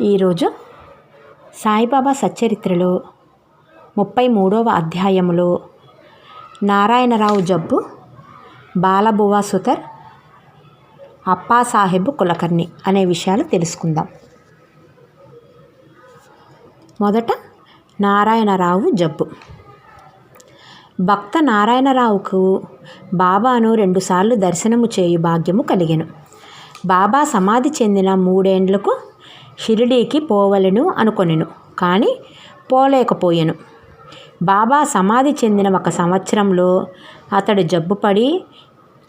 ఈరోజు సాయిబాబా సచ్చరిత్రలో ముప్పై మూడవ అధ్యాయములో నారాయణరావు జబ్బు బాలబువా సుతర్ అప్పాసాహెబ్ కులకర్ణి అనే విషయాలు తెలుసుకుందాం. మొదట నారాయణరావు జబ్బు. భక్త నారాయణరావుకు బాబాను రెండుసార్లు దర్శనము చేయు భాగ్యము కలిగెను. బాబా సమాధి చెందిన మూడేండ్లకు షిరిడీకి పోవలెను అనుకొనెను కానీ పోలేకపోయెను. బాబా సమాధి చెందిన ఒక సంవత్సరంలో అతడు జబ్బుపడి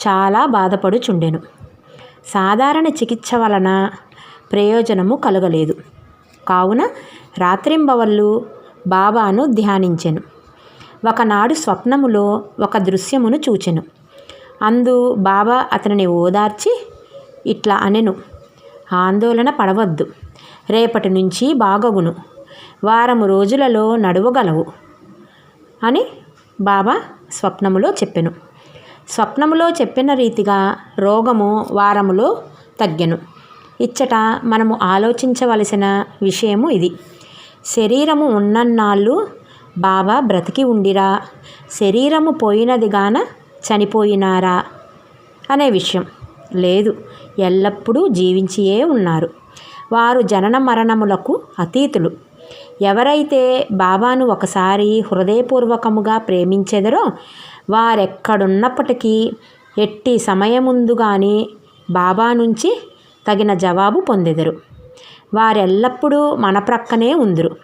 చాలా బాధపడుచుండెను. సాధారణ చికిత్స వలన ప్రయోజనము కలగలేదు. కావున రాత్రింబవళ్ళు బాబాను ధ్యానించెను. ఒకనాడు స్వప్నములో ఒక దృశ్యమును చూచెను. అందు బాబా అతనిని ఓదార్చి ఇట్లా అనెను. ఆందోళన పడవద్దు. రేపటి నుంచి బాగగును. వారము రోజులలో నడువగలవు అని బాబా స్వప్నములో చెప్పెను. స్వప్నములో చెప్పిన రీతిగా రోగము వారములో తగ్గెను. ఇచ్చట మనము ఆలోచించవలసిన విషయము ఇది. శరీరము ఉన్నన్నాళ్ళు బాబా బ్రతికి ఉండిరా. శరీరము పోయినదిగాన చనిపోయినారా అనే విషయం లేదు. ఎల్లప్పుడూ జీవించియే ఉన్నారు. వారు జనన మరణములకు అతీతులు. ఎవరైతే బాబాను ఒకసారి హృదయపూర్వకముగా ప్రేమించెదరో వారెక్కడున్నప్పటికీ ఎట్టి సమయముందు కానీ బాబా నుంచి తగిన జవాబు పొందెదరు. వారెల్లప్పుడూ మన ప్రక్కనే ఉందరు.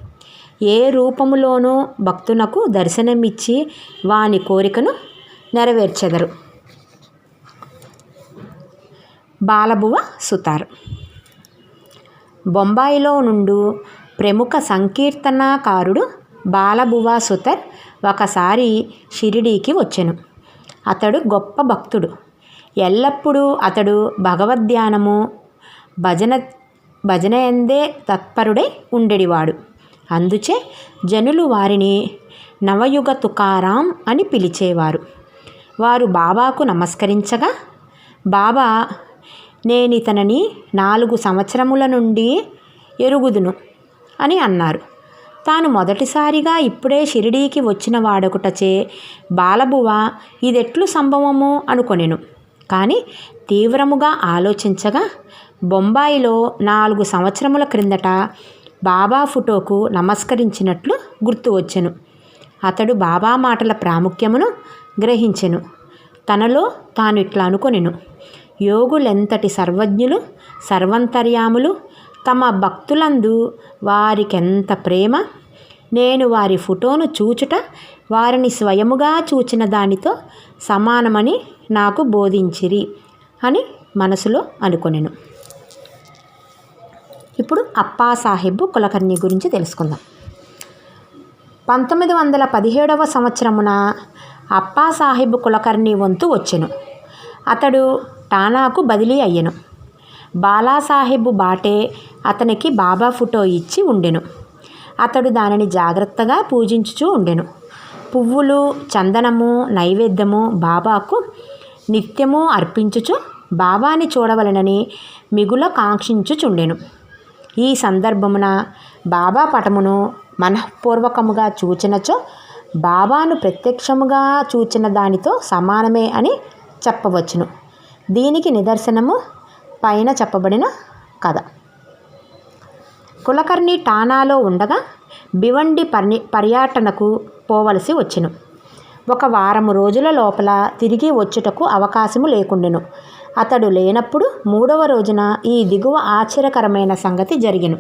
ఏ రూపములోనూ భక్తునకు దర్శనమిచ్చి వాని కోరికను నెరవేర్చెదరు. బాలబువ సుతార్. బొంబాయిలో నుండు ప్రముఖ సంకీర్తనాకారుడు బాలబువ సుతర్ ఒకసారి షిరిడీకి వచ్చెను. అతడు గొప్ప భక్తుడు. ఎల్లప్పుడూ అతడు భగవద్ధ్యానము భజన భజన ఎందే తత్పరుడై ఉండేవాడు అందుచే జనులు వారిని నవయుగ తుకారాం అని పిలిచేవారు. వారు బాబాకు నమస్కరించగా బాబా నేనితనని నాలుగు సంవత్సరముల నుండి ఎరుగుదును అని అన్నారు. తాను మొదటిసారిగా ఇప్పుడే షిరిడీకి వచ్చిన వాడొకటచే బాలబువ ఇదెట్లు సంభవము అనుకొనెను. కానీ తీవ్రముగా ఆలోచించగా బొంబాయిలో నాలుగు సంవత్సరముల క్రిందట బాబా ఫోటోకు నమస్కరించినట్లు గుర్తు వచ్చెను. అతడు బాబా మాటల ప్రాముఖ్యమును గ్రహించెను. తనలో తాను ఇట్లా అనుకొనెను. యోగులెంతటి సర్వజ్ఞులు సర్వంతర్యాములు తమ భక్తులందు వారికెంత ప్రేమ? నేను వారి ఫోటోను చూచుట వారిని స్వయముగా చూచిన దానితో సమానమని నాకు బోధించిరి అని మనసులో అనుకొనెను. ఇప్పుడు అప్పాసాహెబ్ కులకర్ణి గురించి తెలుసుకుందాం. పంతొమ్మిది వందల పదిహేడవ సంవత్సరమున అప్పాసాహెబ్ కులకర్ణి వంతు వచ్చెను. అతడు టానాకు బదిలీ అయ్యెను. బాలాసాహెబ్ బాటే అతనికి బాబా ఫోటో ఇచ్చి ఉండెను. అతడు దానిని జాగ్రత్తగా పూజించుచూ ఉండెను. పువ్వులు చందనము నైవేద్యము బాబాకు నిత్యము అర్పించుచు బాబాని చూడవలనని మిగుల కాంక్షించుచుండెను. ఈ సందర్భమున బాబా పటమును మనఃపూర్వకముగా చూచినచో బాబాను ప్రత్యక్షముగా చూచిన దానితో సమానమే అని చెప్పవచ్చును. దీనికి నిదర్శనము పైన చెప్పబడిన కథ. కులకర్ణి టానాలో ఉండగా భివండి పర్ని పర్యటనకు పోవలసి వచ్చెను. ఒక వారం రోజుల లోపల తిరిగి వచ్చుటకు అవకాశము లేకుండెను. అతడు లేనప్పుడు మూడవ రోజున ఈ దిగువ ఆశ్చర్యకరమైన సంగతి జరిగెను.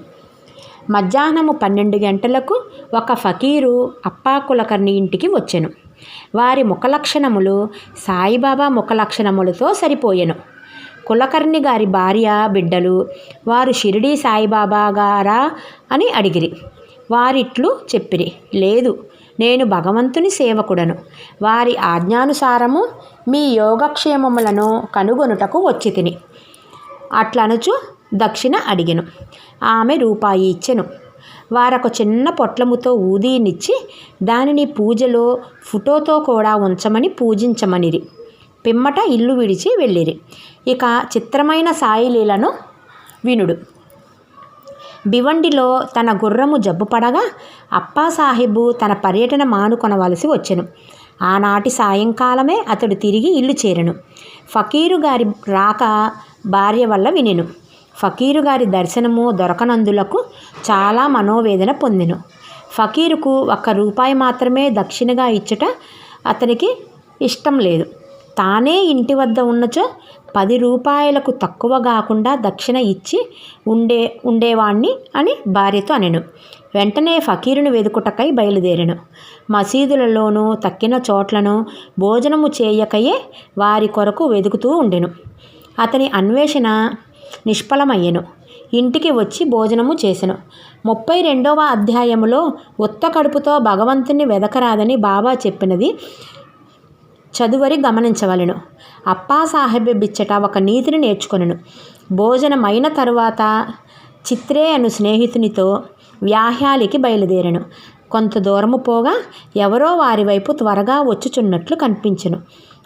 మధ్యాహ్నము పన్నెండు గంటలకు ఒక ఫకీరు అప్పా కులకర్ణి ఇంటికి వచ్చెను. వారి ముఖలక్షణములు సాయిబాబా ముఖలక్షణములతో సరిపోయెను. కులకర్ణి గారి భార్య బిడ్డలు వారు షిరిడీ సాయిబాబా గారా అని అడిగిరి. వారిట్లు చెప్పిరి లేదు నేను భగవంతుని సేవకుడను. వారి ఆజ్ఞానుసారము మీ యోగక్షేమములను కనుగొనుటకు వచ్చి తిని. అట్లనుచు దక్షిణ అడిగెను. ఆమె రూపాయి ఇచ్చెను. వారొక చిన్న పొట్లముతో ఊదీనిచ్చి దానిని పూజలో ఫోటోతో కూడా ఉంచమని పూజించమనిరి. పిమ్మట ఇల్లు విడిచి వెళ్ళిరి. ఇక చిత్రమైన సాయిలీలను వినుడు. భివండిలో తన గుర్రము జబ్బుపడగా అప్పాసాహెబు తన పర్యటన మానుకొనవలసి వచ్చెను. ఆనాటి సాయంకాలమే అతడు తిరిగి ఇల్లు చేరెను. ఫకీరు గారి రాక భార్య వల్ల వినెను. ఫకీరు గారి దర్శనము దొరకనందులకు చాలా మనోవేదన పొందెను. ఫకీరుకు ఒక్క రూపాయి మాత్రమే దక్షిణగా ఇచ్చుట అతనికి ఇష్టం లేదు. తానే ఇంటి వద్ద ఉన్నచో పది రూపాయలకు తక్కువ కాకుండా దక్షిణ ఇచ్చి ఉండే ఉండేవాణ్ణి అని భార్యతో అనెను. వెంటనే ఫకీరును వెదుకుటకై బయలుదేరెను. మసీదులలోనూ తక్కిన చోట్లను భోజనము చేయకయే వారి కొరకు వెదుకుతూ ఉండెను. అతని అన్వేషణ నిష్ఫలమయ్యెను. ఇంటికి వచ్చి భోజనము చేసెను. ముప్పై రెండవ అధ్యాయములో ఉత్త కడుపుతో భగవంతుని వెదకరాదని బాబా చెప్పినది చదువరి గమనించవలెను. అప్పాసాహెబ్ బిచ్చట ఒక నీతిని నేర్చుకొనెను. భోజనమైన తరువాత చిత్రే అను స్నేహితునితో వ్యాహ్యాలికి బయలుదేరెను. కొంత దూరము పోగా ఎవరో వారి వైపు త్వరగా వచ్చుచున్నట్లు కనిపించెను.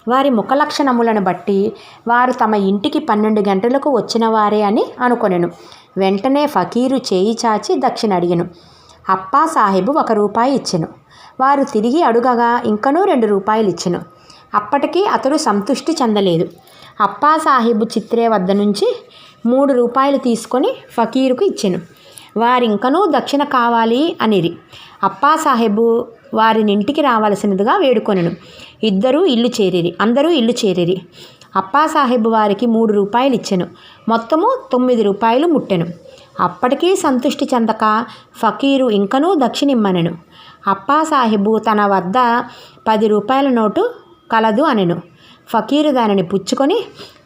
వారి ముఖ లక్షణములను బట్టి వారు తమ ఇంటికి పన్నెండు గంటలకు వచ్చిన వారే అని అనుకొనెను. వెంటనే ఫకీరు చేయి చాచి దక్షిణ అడిగను అప్పా సాహెబు ఒక రూపాయి ఇచ్చెను. వారు తిరిగి అడుగగా ఇంకనూ రెండు రూపాయలు ఇచ్చెను అప్పటికీ అతడు సంతృష్టి చెందలేదు. అప్పా సాహెబు చిత్రే వద్ద నుంచి మూడు రూపాయలు తీసుకొని ఫకీరుకు ఇచ్చెను. వారింకనూ దక్షిణ కావాలి అనిరి. అప్పా సాహెబు వారిని ఇంటికి రావలసినదిగా వేడుకొనెను. ఇద్దరూ ఇల్లు చేరిరి. అందరూ ఇల్లు చేరిరి. అప్పా సాహెబు వారికి మూడు రూపాయలు ఇచ్చెను మొత్తము తొమ్మిది రూపాయలు ముట్టెను. అప్పటికీ సంతృష్టి చెందక ఫకీరు ఇంకనూ దక్షిణిమ్మనెను. అప్పా సాహెబు తన వద్ద పది రూపాయల నోటు కలదు అనెను. ఫకీరు దానిని పుచ్చుకొని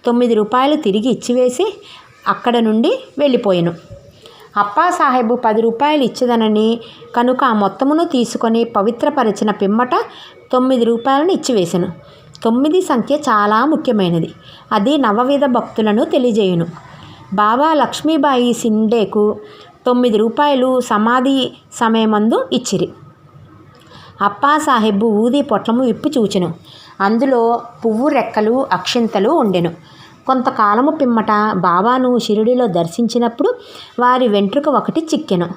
తొమ్మిది రూపాయలు తిరిగి ఇచ్చివేసి అక్కడ నుండి వెళ్ళిపోయాను. అప్పా సాహెబు పది రూపాయలు ఇచ్చదనని కనుక ఆ మొత్తమును తీసుకొని పవిత్రపరిచిన పిమ్మట తొమ్మిది రూపాయలను ఇచ్చివేశాను తొమ్మిది సంఖ్య చాలా ముఖ్యమైనది. అది నవవిధ భక్తులను తెలియజేయును. బాబా లక్ష్మీబాయి సిండేకు తొమ్మిది రూపాయలు సమాధి సమయమందు ఇచ్చిరి. అప్పా సాహెబు ఊది పొట్లము విప్పి చూచెను. అందులో పువ్వు రెక్కలు అక్షింతలు ఉండెను. కొంతకాలము పిమ్మట బాబాను షిరిడిలో దర్శించినప్పుడు వారి వెంట్రుక ఒకటి చిక్కెను.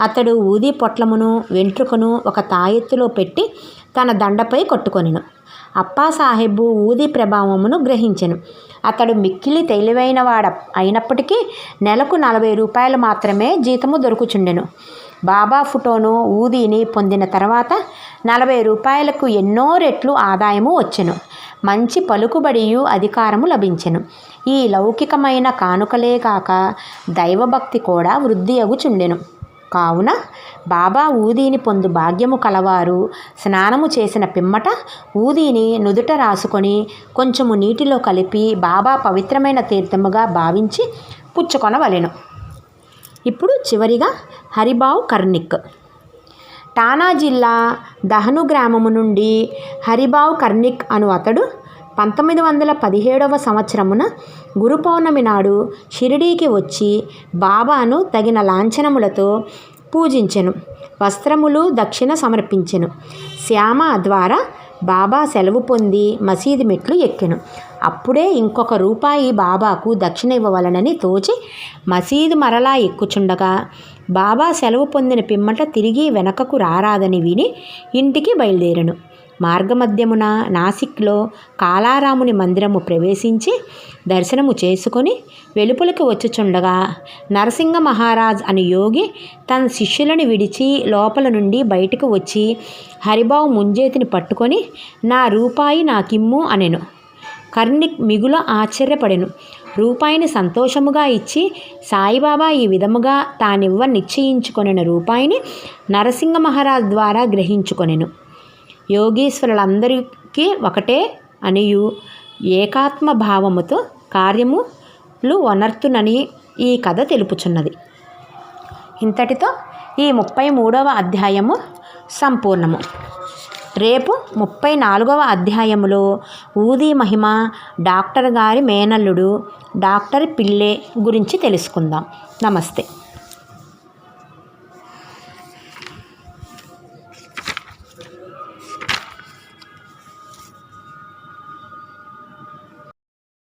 అతడు ఊది పొట్లమును వెంట్రుకను ఒక తాయెత్తులో పెట్టి తన దండపై కొట్టుకొనిను. అప్పా సాహెబు ఊది ప్రభావమును గ్రహించెను. అతడు మిక్కిలి తెలివైన వాడ అయినప్పటికీ నెలకు నలభై రూపాయలు మాత్రమే జీతము దొరుకుచుండెను. బాబా ఫోటోను ఊదిని పొందిన తర్వాత నలభై రూపాయలకు ఎన్నో రెట్లు ఆదాయము వచ్చెను. మంచి పలుకుబడియు అధికారము లభించెను. ఈ లౌకికమైన కానుకలే కాక దైవభక్తి కూడా వృద్ధి అగుచుండెను. కావున బాబా ఊదీని పొందు భాగ్యము కలవారు. స్నానము చేసిన పిమ్మట ఊదీని నుదుట రాసుకొని కొంచెము నీటిలో కలిపి బాబా పవిత్రమైన తీర్థముగా భావించి పుచ్చుకొనవలెను. ఇప్పుడు చివరిగా హరిబావ్ కర్నిక్ టానా జిల్లా దహను గ్రామము నుండి హరిబావ్ కర్నిక్ అను అతడు పంతొమ్మిది వందల పదిహేడవ సంవత్సరమున గురు పౌర్ణమి నాడు షిరిడీకి వచ్చి బాబాను తగిన లాంఛనములతో పూజించెను వస్త్రములు దక్షిణ సమర్పించెను. శ్యామ ద్వారా బాబా సెలవు పొంది మసీదు మెట్లు ఎక్కెను. అప్పుడే ఇంకొక రూపాయి బాబాకు దక్షిణ ఇవ్వవలనని తోచి మసీదు మరలా ఎక్కుచుండగా బాబా సెలవు పొందిన పిమ్మట తిరిగి వెనకకు రారాదని విని ఇంటికి బయలుదేరను. మార్గమధ్యమున నాసిక్లో కాలారాముని మందిరము ప్రవేశించి దర్శనము చేసుకొని వెలుపలికి వచ్చుచుండగా నరసింహ మహారాజ్ అని యోగి తన శిష్యులను విడిచి లోపల నుండి బయటకు వచ్చి హరిబావు ముంజేతిని పట్టుకొని నా రూపాయి నాకిమ్ము అనెను. కర్ణిక్ మిగుల ఆశ్చర్యపడెను. రూపాయిని సంతోషముగా ఇచ్చి సాయిబాబా ఈ విధముగా తానివ్వ నిశ్చయించుకొనిన. రూపాయిని నరసింహ మహారాజ్ ద్వారా గ్రహించుకొనెను. యోగీశ్వరులందరికీ ఒకటే అనియు. ఏకాత్మ భావముతో కార్యములు వనర్తునని ఈ కథ తెలుపుచున్నది. ఇంతటితో ఈ ముప్పై మూడవ అధ్యాయము సంపూర్ణము. రేపు ముప్పై నాలుగవ అధ్యాయములో ఊది మహిమ డాక్టర్ గారి మేనల్లుడు డాక్టర్ పిల్లే గురించి తెలుసుకుందాం. నమస్తే.